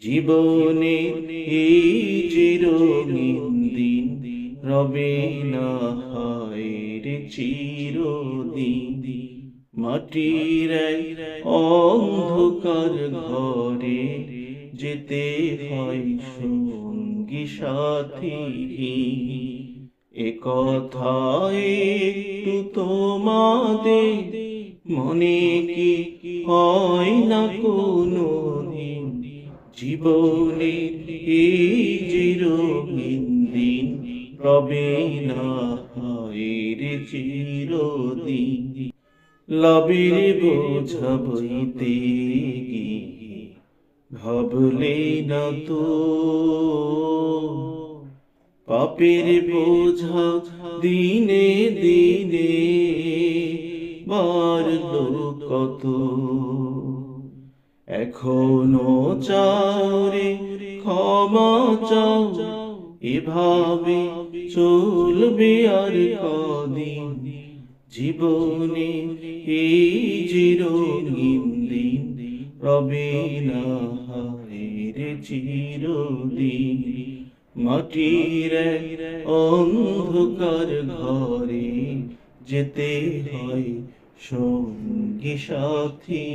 জীবনে এই চিরঙিন দিন রবে না হয় চিরদিন। মাটির অন্ধকার ঘরে যেতে হয় সঙ্গী সাথী এ কথায় তোমাদের মনে কি হয় না কোনো দিন? জীবনে এই চিরহীন দিন রবে না হয় রে চিরদিন। লবির বোঝা বইতে ভাবলে না তো। পাপের বোঝা দিনে দিনে বাড়লো কত। এখনও চারে ক্ষমা চাও, এভাবে চলবে আর কদিন। জীবনে এই চিরঙিন দিন রবে না হারে চিরদিন। মাটির অন্ধকার ঘরে যেতে হয় সঙ্গী সাথী।